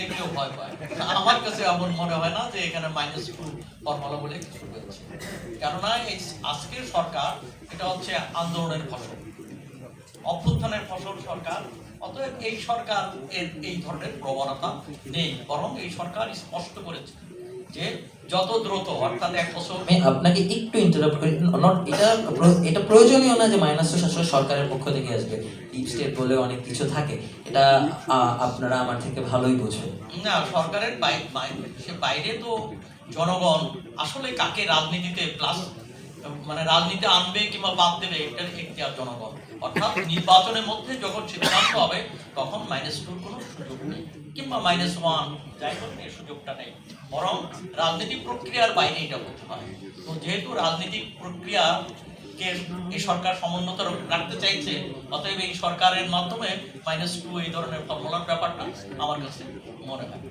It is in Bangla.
দেখলেও ভয় পায়। আমার কাছে এমন মনে হয় না যে এখানে মাইনাস টু ফর্মুলা বলে কিছু কেননা এই আজকের সরকার, এটা হচ্ছে আন্দোলনের ফসল। অভ্যুত্থানের ফসল সরকার, অতএব এই সরকার এর এই ধরনের প্রবণতা নেই। বরং এই সরকার স্পষ্ট করেছে যে যত দ্রুত অর্থাৎ এক বছর। আমি আপনাকে একটু ইন্টারাপ্ট করি। নট এটা এটা প্রয়োজনীয় না যে মাইনাস শাসক সরকারের পক্ষ থেকে আসবে। ডিপ স্টেট বলে অনেক কিছু থাকে। এটা আপনারা আমার থেকে ভালোই বোঝেন। না সরকারের বাই- বাই- সে বাইরে তো জনগণ আসলে কাকে রাজনীতিতে প্লাস মানে রাজনীতি আনবে কিংবা বাদ দেবে এটার এখতিয়ার জনগণ। অর্থাৎ নির্বাচনের মধ্যে যখন সিদ্ধান্ত হবে, তখন মাইনাস টুর কোনো সুযোগ নেই, কিংবা মাইনাস ওয়ান যাই হোক, এই সুযোগটা নেই। বরং রাজনৈতিক প্রক্রিয়ার বাইরে এটা করতে হয়। তো যেহেতু রাজনৈতিক প্রক্রিয়া কে এই সরকার সমুন্নত রাখতে চাইছে, অতএব এই সরকারের মাধ্যমে মাইনাস টু এই ধরনের ফর্মুলার ব্যাপারটা আমার কাছে মনে হয়।